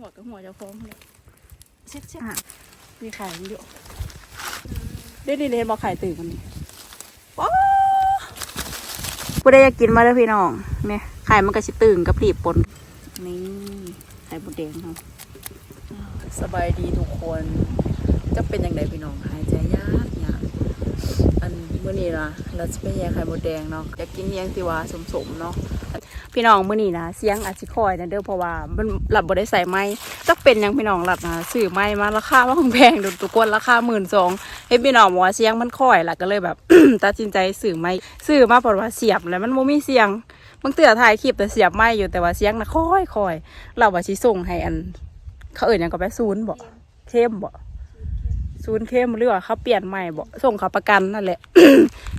หัวกับหัวเจะฟ้าของเลยเช็ดเช็ดอะมีไข่มันอยู่ได้ดีเลยบอกไข่ตื่นมันนี่โอ้ผู้ใดอยากกินมาเด้อพี่น้องเนี่ยไข่มันก็สิตึงกับผลีบปนนี่ไข่บดแดงเนาะสบายดีทุกคน จะเป็นยังไงพี่น้องหายใจยากยากอันเมื่อนี้นะเราจะไปแย่ไข่มดแดงเนาะอยากกินเนียงสิว่าสมๆเนาะ พี่น้องเมื้อนี้นะเสียงอาจสิคอยนะเด้อเพราะว่ามันหลับบ่ได้ใส่ไม้จักเป็นยังพี่น้องหลับนะซื้อไม้มาราคาว่าแพงดูทุกคนราคาหมื่นสองเฮ้พี่น้องบอกว่าเสียงมันคอยหล่ะก็เลยแบบตัดสินใจซื้อไม้ซื้อมาเพราะว่าเสียบแล้วมันบ่มีเสียงบางเตือถ่ายคลิปแต่เสียบไม้อยู่แต่ว่าเสียงนะคอยคอยเราว่าสิส่งให้อัน เขาเอ่ยยังก็ไปศูนย์บ่เข้มบ่ ศูนย์เข้มหรือว่าเขาเปลี่ยนใหม่บ่ส่งเขาประกันนั่นแหละ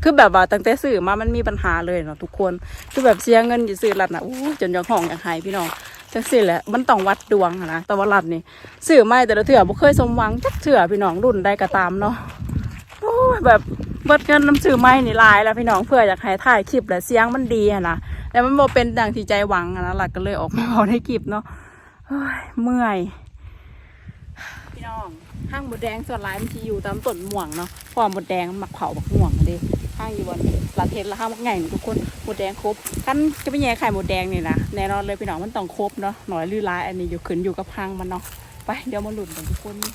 คือแบบว่าตั้งแต่ซื้อมามันมีปัญหาเลยเนาะทุกคน คือแบบเสียเงินอยู่ซื้อรัดนะอู้จนยังห้องอยากหายพี่น้องจังสิแหละมันต้องวัดดวงนะแต่ว่ารัดนี่ซื้อไม่แต่ละเถื่อบ่เคยสมหวังจักเถื่อพี่น้องรุ่นใดก็ตามเนาะโอ้ยแบบเบิดเงินน้ำซื้อไม่นี่ลายแล้วพี่น้องเพื่ออยากให้ถ่ายคลิปและเสียงมันดีนะแต่มันบ่เป็นดังที่ใจหวังอะนะรัดก็เลยออกมาเอาในคลิปเนาะเฮ้ยเมื่อยพี่น้อง ห้างหมดแดงส่วนร้ายมันที่อยู่ตามต้นม่วงเนาะเพราะว่ามดแดงมันมักเผาบักม่วงอะเด้ห้างอยู่บนลาเทนละห้างมักไงนี่ทุกคนหมดแดงครบกันจะไม่แย่ไข่หมดแดงนี่นะแน่นอนเลยพี่น้องมันต้องครบเนาะหน่อยลือร้ายอันนี้อยู่ขึ้นอยู่กับห้างมันเนาะไปเดี๋ยวมาหลุดกันทุกคนม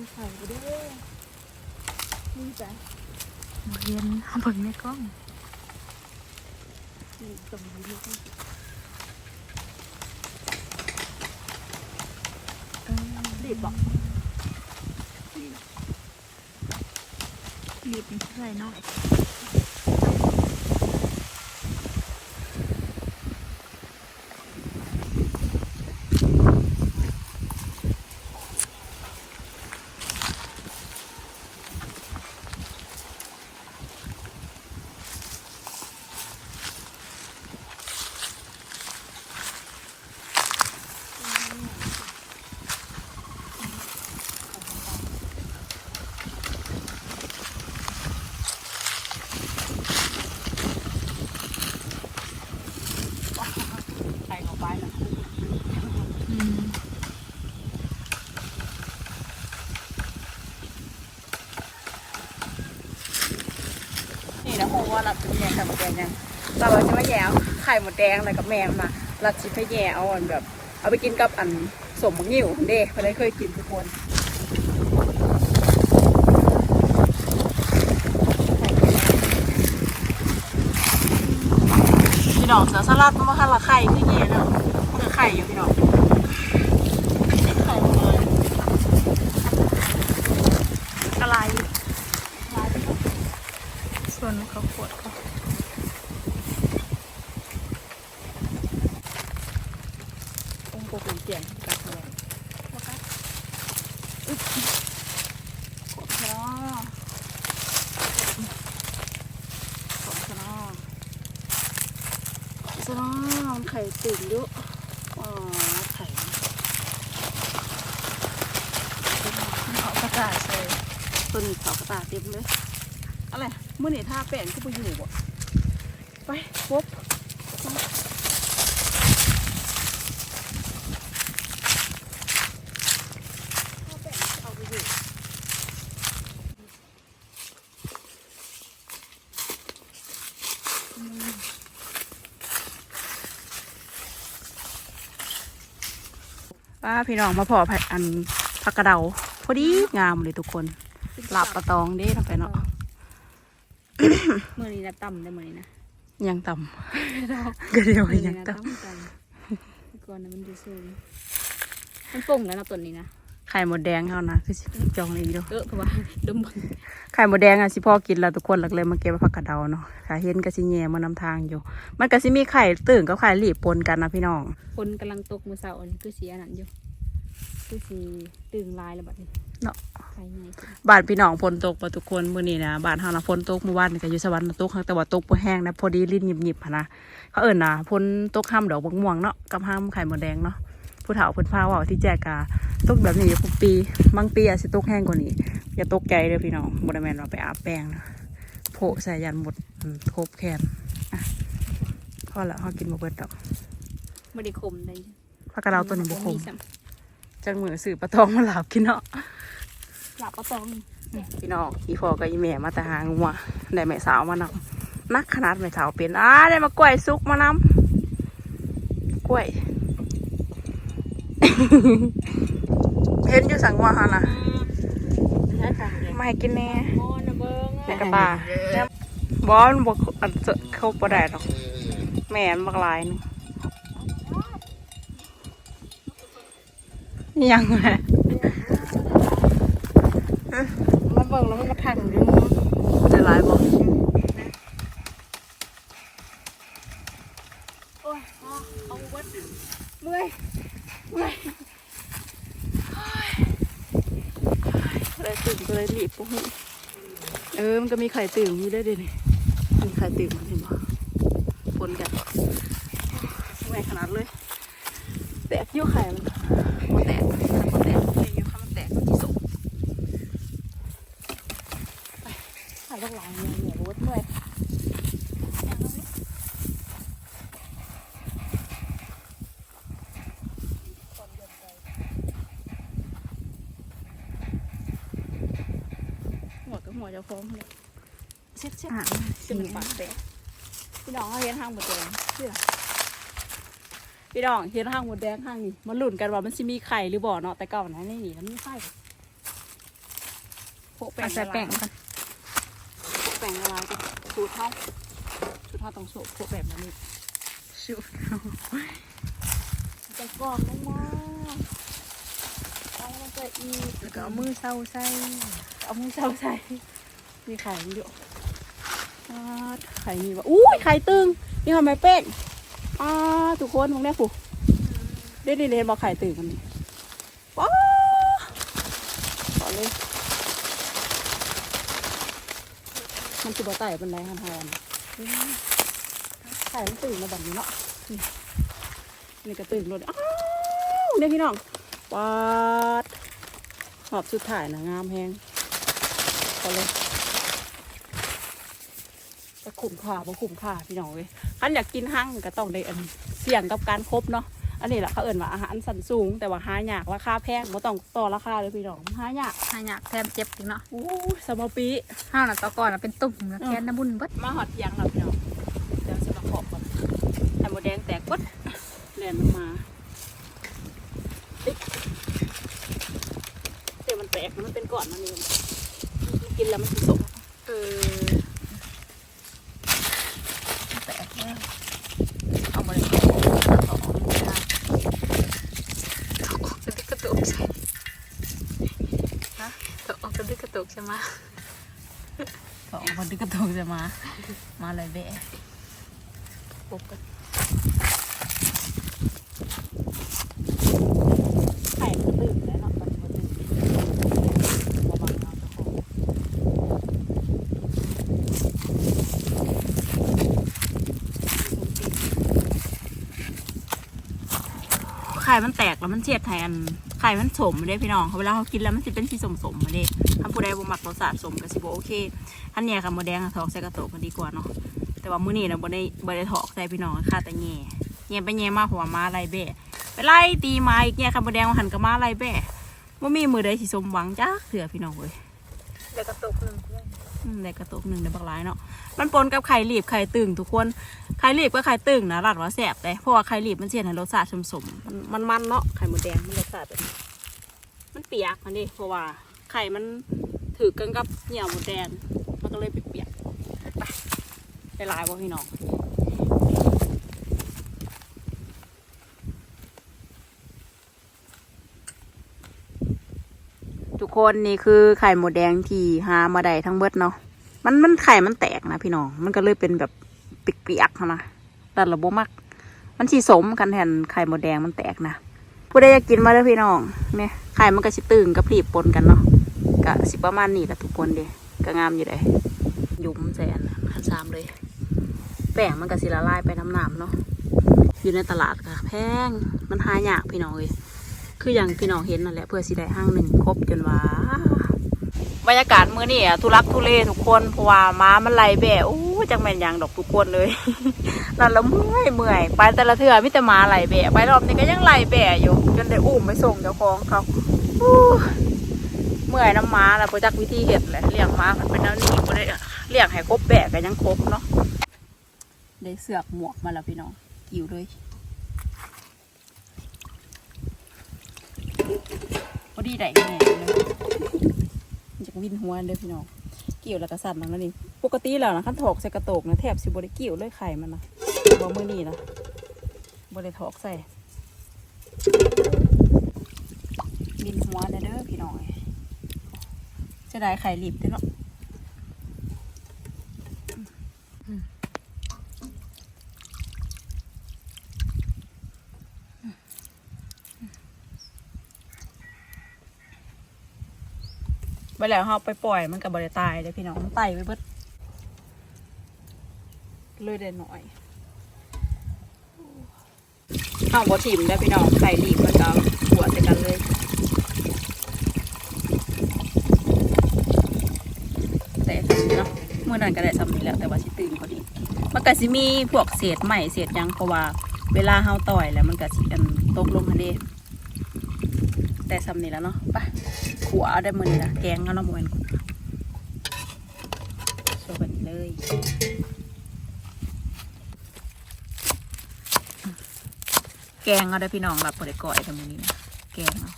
ีไข่ก็ด้วยนี่จ้ะเรียนเบิ่งในกล้อง นี่ตรงนี้ด้วยรีบบอกรีบใส่น้อย ไข่เข้าไปแล้ว นี่นะโหว่าเราจะ แย่ไข่ยเราจะม่แย่ไข่หมดแดงอะไรกับแมงมาเราจะไปแย่เอาอันแบบ เอาไปกินกับอันสมมะงิ่วเด้ไปได้เคยกินทุกคนพี่น้องเสือสลัดมันมาคันละไข่คือแย่เนาะคือไข่อยู่พี่น้องไข่เลยอะไร ส่วนเขาขวดเขาต้องกดเป็นเสียงกัดเลยอึ๊บกดชะลอกดชะล อกดชะลอมันไข่ตื่นเยอะอ๋อไข่เขากระต่ายใส่ต้นเขากระต่ายเต็มเลย อะไรเมื่อนี่ท่าแป้งก็ไปอยู่บ่ไปปุ๊บท่าแป้งเอาไปอยู่อืม ป้าพี่น้องมาพอผัดอันผักกระเดาพอดีงามเลยทุกคนหลับปะตองเด้ทำไปเนาะมือนี้นะต่ำได้มือนี้นะยังต่ำก็เดียวมือยันี้งนะต่ต่ำกันก่อนนะมันจะสูงมันป่งแล้วนะต้นนี้นะำไข่หมดแดงเขานะคือสิจองเลยเดียวเออเพราะว่าดม ไข่หมดแดงอะสิพ่อกินแล้วทุกคนหลักเลยมาเก็บผักกระเดาเนาะถ้าเห็นก็สิแย่มานำทางอยู่ มันก็สิมีไข่ตื่นกับไข่หลีบปนกันนะพี่น้องคนกำลังตกมือเสาร์อันนี้คือสีอันนั้นอยู่คือสีตึงลายแล้วบัดนี้เนาะไข่ใหญ่ขึ้นบ้านพี่น้องฝนตกมาทุกคนมื้อนี้นะบ้านเฮานะฝนตกเมื่อวานนี่ก็อยู่สวรรค์ตกแต่ว่าตกบ่แห้งนะพอดีลิ้นหยิบๆหั้นนะเขาเอิ้นนะฝนตกห้ามดอกบักม่วงเนาะกับห้ามไข่หมดแดงเนาะ ผู้เฒ่าเพิ่นพาเว้าที่แจกกาตกแบบนี้อยู่ทุกปี บางปีอาจสิตกแห้งกว่านี้ อย่าตกใจเด้อพี่น้องบ่ได้แม่นว่าไปอาบแป้งนะฝะใส่ยันหมดอืมครบแขนอะพอละเขากินมาเบิดดอกไม่ได้คมเลยผักกระเดาตัวนี้บุคมซ้จังมือสื่อปลาทองมาหลับกินเนาะำหลับปลาตองพี่น้องอีพอกับอีแม่มาแต่หางัวได้แม่สาวมานำนักขนาดแม่สาวเป็นอ้าได้มากล้วยซุกมานำกล้วย เห็นอยู่สังว่าฮะนะใช่ค่ะเลยมาให้กินแน่มอนนะเบิ้งในกระปาบอสบอกอันเจอเข้าปลาได้หรอกแม่นบักหลายหนึงนี่ยังไงมาเบิ้งแล้วมันมาทันอยู่จะหลายบอก โอ้ยเอาวัดเมื่อยเมื่อย เลยีบปุ๊บเออ มันก็มีไข่ตื่นมีได้ดินี่มีไข่ตื่นมันเห็นปะปนกันไม่ขนาดเลย แตกยุ่ไข่มันแตกมันแตกมันอยู่ข้างมันแตกมันที่สุก หาลูกหลานเนี่ยเนี่ยวัดเมื่อย หัวกับหัวจะฟ้องเลยเช็ดเช็ดอะจะเป็นปากแตกพี่น้องเขาเห็นห้างหมดเลยเชื่อพี่น้องเห็นห้างหมดแดงห้างนี่มาลุ้นกันว่ามันสิมีไข่หรือบ่เนาะแต่เก่านะนี่นี่มันมีไข่โปะแป้งใส่แป้งละลายกันโปะแป้งละลายดิสูตรเท่าสูตรเท่าต้องโปะแบบนี้สูตรจะกรอบได้มากเอาลงไปอีกแล้วก็เอามือเศร้าใส่เอามือเช้าใส่ มีไข่มีอยู่อ่าไข่มีวะอุ้ยไข่ตึงนี่ทำไมเป้งอ่าทุกคนมองแน่ผูเด็ดเรียนบอกไข่ตึงกันว้าต่อเลยมันจะบ่ไต่เป็นไรฮันฮอนไข่มันตื่นมาแบบนี้เนาะนี่นี่ก็ตื่นรถอ้าวเนี่ยพี่น้องปาดหอบสุดถ่ายนะงามแฮงพอเลย จะขุมขาบ่ขุมขาพี่น้องเว้ยคันอยากกินหั่งก็ต้องได้อันเสี่ยงกับการครบเนาะอันนี้แหละเขาเอิ่นว่าอาหารสันสูง แต่ว่าหายากราคาแพงบ่ต้องต่อราคาเลยพี่น้องหายากหายากแถมเจ็บอีกเนาะอู้สมอปีห้าวน่ะตะก่อนน่ะเป็นตุ่มนะแคนน้ำบุญเบิดมาหอดเพียงแล้วพี่น้องเดี๋ยวจะมาขอบก่อนไข่มดแดงแตกปุ๊ดเรียนมันมาติ๊กเดี๋ยวมันแตกมันเป็นก้อนมันเองมันกินแล้วมันสิสมเออ แตกแล้ว เอามาเลยเอาออกไม่ได้ ออก กระดิกกระตุกใช่ฮะออกกระดิกกระตุกใช่ไหมเอาออกมาดึกกระโตกจะมา มาเลยเบะปุ๊บกันไข่มันก็ตื่นแล้วเนาะตอนนี้มันตื่นระวังเอาเจ้าของไข่มันแตกแล้วมันเสียดแทน ไข่มันสมเลยพี่น้องเวลาเขากินแล้วมันจะเป็นสีสมสมาเด้ถ้าผู้ใดบ่มักรสชาติสมกับสิบโอเคท่านเนี่ยค่ะโมแดงอะถอกใส่กระโตกมันดีกว่าเนาะแต่ว่ามื้อนี้นะบ่ได้บ่ได้ทอกใส่พี่น้องค่ะแต่แง่แง่ไปแง่มาหัวมาไล่แบะไปไล่ตีมาอีกแง่ค่ะโมแดงหันกับมาไล่แบะบ่มีมือใดสีสมหวังจ้าเถื่อพี่น้องเว้ยเดี๋ยวกระตุกหนึ่ง เพื่อนอืมได้กระตุกหนึ่งในบักร้ายเนาะมันปนกับไข่หลีบไข่ตึงทุกคนไข่หลีบกับไข่ตึงนะรัดว่าแสบเลยเพราะว่าไข่หลีบมันเสียให้รสชาติสมๆมันมันมันเนาะไข่หมดแดงมันรสชาติแบบมันเปียกมันดิเพราะว่าไข่มันถือกันกับเหนียวมดแดงมันก็เลยเปียกๆไปไปลายบ่พี่น้อง คนนี่คือไข่หมดแดงที่หามาได้ทั้งเบิดเนาะมันมันไข่มันแตกนะพี่น้อง มันก็เลยเป็นแบบเปียกๆนะแต่ระบบมักมันสีสมกันแทนไข่หมดแดงมันแตกนะผู้ใดอยากกินมาแล้วพี่น้องเนี่ยไข่มันก็สิตึงกับผลีบปนกันเนาะก็สิประมาณนี้ละทุกคนเด้ก็งามอยู่เลยยุ่มใส่อันขันซามเลยแป้งมันก็สิละลายไปน้ำน้ำเนาะอยู่ในตลาดก็แพงมันหายากพี่น้องเลย คืออย่างพี่น้องเห็นนั่นแหละเพื่อสิได้ห้างหนึ่งครบจนว่าบรรยากาศมื้อนี่อะทุลักทุเลทุกคนเพราะว่าม้ามันไหลแบะโอ้จังแม่นยังดอกทุกคนเลยนั่นละเมื่อยเมื่อยไปแต่ละเทื่อมิแต่ม้าไหลแบะไปรอบนี้ก็ยังไหลแบะอยู่จนได้อุ้มไปส่งเจ้าของเขาเมื่อยน้ำม้าแล้วพอจักวิธีเห็ดแหละเลี้ยงม้ามันเป็นแนวนี้บ่ได้เลี้ยงให้ครบแบะก็ยังครบเนาะได้เสือกหมวกมาแล้วพี่น้องกิ่วเลยพอ ดีได้แน่เลยมันจะวินหัวเด้อพี่น้องเกี่ยวแล้วก็สั่นมันแล้วนี่ปกติแล้วนะขั้นถอกใส่กระโตกนะแทบสิบได้เกี่ยวเลยไข่มันนะบ่มือนี่นะบได้ถอกใส่วินหัวเด้อเด้อพี่น้องจะได้ไข่รีบเด้อเนาะ ไปแล้วเราไปปล่อยมันกับบริตายเลยพี่น้องไต่ไปเบิดเลยได้หน่อยเอาบอถิ่มได้พี่น้องไข่รีบแล้วก็หัวใส่กันเลยแต่เนาะเมื่อนั้นก็ได้สำนี้แล้วแต่ว่าสิตื่นพอดีมันก็สิมีพวกเศษใหม่เศษยังเพราะว่า เวลาเฮาต่อยแล้วมันก็สิอันตกลงทะเล แต่สำนีแล้วเนาะไปขัวเอาได้มือนี้นะแกงเอาเนาะโมเมนโชว์กันเลยแกงเอาได้พี่น้องรับบ่ได้ก่อยแต่มือนี้นะแกงเอา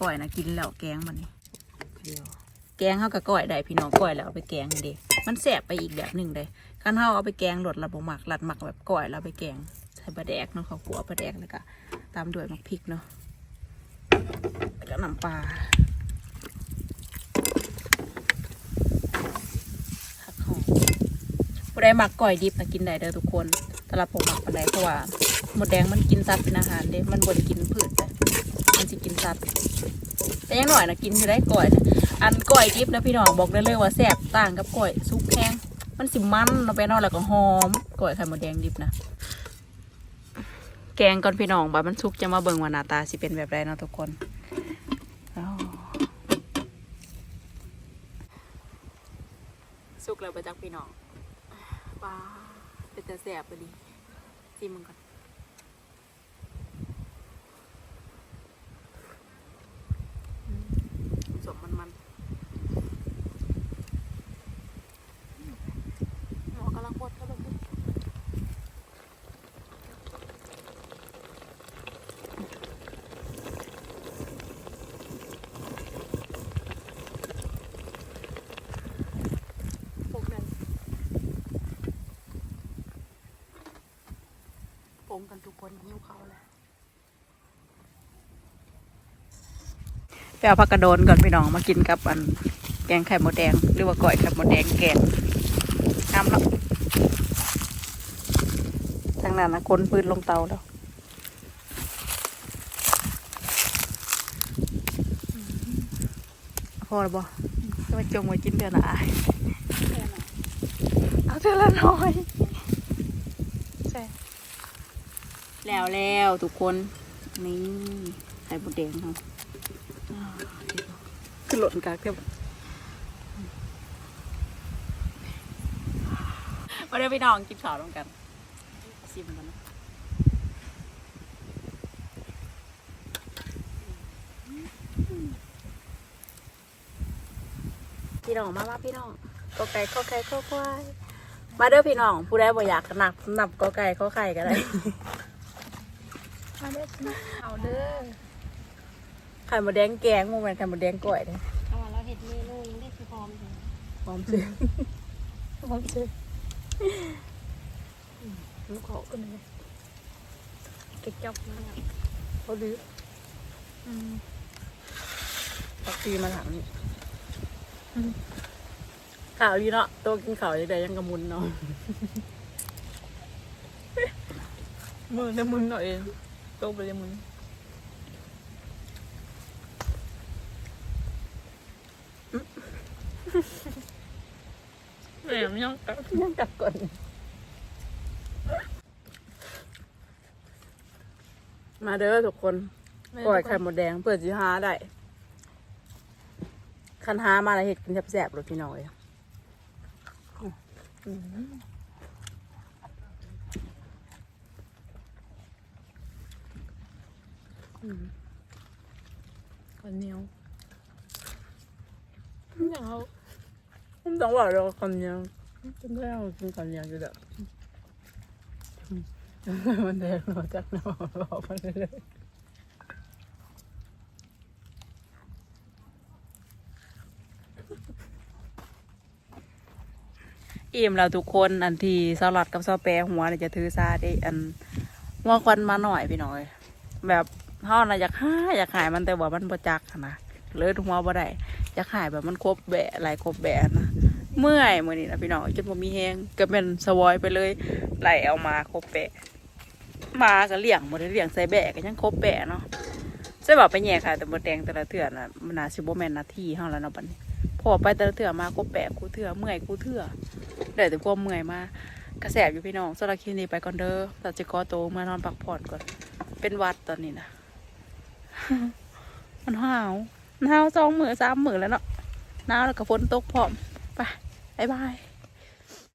ก่อยนะกินแล้วแกงมันนี่แกงเขากับก้อยได้พี่น้องก้อยแล้วเอาไปแกงเด็มันแสบไปอีกแบบหนึ่งเลยคันเขาเอาไปแกงหลดระบหมักหลัดหมักแบบก้อยแล้วเอาไปแกงใส่ปลาแดกเนาะเขาขัวปลาแดกแล้วก็ตามด้วยหมักพริกเนาะ แล้วก็น้ำปลาผักหอมผู้ใดหมักก้อยดิบนะกินได้เด้อทุกคนสำหรับผมหมักปลาแดกเพราะว่าหมดแดงมันกินสัตว์เป็นอาหารเด้มันบไดกินพืชแต่มันจะกินสัตว์แต่ยังหน่อยนะกินจะได้ก่อยนะอันก่อยดิบนะพี่น้องบอกได้เลยว่าแซ่บต่างกับก่อยซุปแห้งมันสิมันเราไปนอกแล้วก็หอมก่อยไข่มดแดงดิบนะ กงก่อนพี่น้องบ่ามันซุกจะมาเบิ่งว่าหน้าตาสิเป็นแบบไรเนาะทุกคนสุกแล้วไปจักพี่น้องว้าเป็นจะแสบไปดิจิ้มมันก่อน สมมันมันหมอกำลังปวดเข้าไปพี่ปกกัน งกันทุกคนหิ้วเขาแล้วไปเอาผักกระโดนก่อนพี่น้องมากินกับอันแกงไข่หมดแดง หรือว่าก้อยไข่มดแดงแกงน้ำแล้วทางนั้นนะคนปืนลงเตาแล้วพอแล้วบ่จะมาจงไว้กินเดือนละอายเอาเดือนละน้อยใช่ แล้วแล้วทุกคน นี่ไข่มดแดงเขาคือหล่นกากเทียบมาเดี๋ยวพี่น้องกินข้าวร่วมกันชิมกันนะพี่น้องมามาพี่น้องก็ไก่ข้อไก่ข้อควายมาเด้อพี่น้องผู้ใดบ่อยากหนักนับก็ไก่ข้อไข่ก็ได้มา เด้อเอาเด้อไข่มดแดงแกงโมเมนไข่มดแดงก่อยเลยเอาว่าเราเห็ดเมนูยังได้คือพร้อมเลยหอมซื้อพร้อมเลยลูกเขากันเลยเก็บจับมาแล้วเขาดื้อปักตีมาหลังนี่ข่าวดีเนาะโตกินข่าวยังไงยังกระมุนเนาะมือจะมุนหน่อยเอง โตไปจะมุนแหมยังกัดยังกัดก่อนมาเด้อทุกคนก่อยไข่หมดแดง เปิดจีฮาได้คันหามาแล้วเห็ดกินแซ่บๆเลยพี่น้อยอืม คนเหนียวอย่างเขาผมต้องบอกเราคำเดียวจนได้เอากินคำเดียวอยู่เด้อมันแดงเราจากหน้าบอกมันเลยอิ่มแล้วทุกคนอันที่สลัดกับซอแปรหัวเนี่ยจะถือซาได้อันว่าควันมาหน่อยพี่น้อย แบบ เฮาน่ะอยากหายอยากหายมันแต่ว่ามันบ่จักนะเลยหัวบ่ได้อยากหายแบบมันครบแบะหลายครบแบะนะเมื่อยมื้อนี้นะพี่น้องจนบ่มีแฮงก็เป็นสวอยไปเลยไหลเอามาครบแบะมาก็เลี้ยงบ่ได้เลี้ยงใส่แบะก็ยังครบแบะเนาะใช่บอกไปแย่ค่ะแต่บ่แดงแต่ละเทื่อน่ะมันน่าสิบ่แม่นหน้าที่เฮาแล้วเนาะบัดนี้พอไปแต่ละเถื่อมาครบแปะกูเถื่อเมื่อยกูเถื่อเดี๋ยวแต่ความเมื่อยมากระแสบอยู่พี่น้องสำหรับคลิปนี้ไปก่อนเด้อตัดจะกอโตมานอนพักผ่อนก่อน เป็นวัดตอนนี้นะ มันหนาวหนาวสองมือสามมือแล้วเนาะหนาวแล้วก็ฝนตกพร้อมไปบายบาย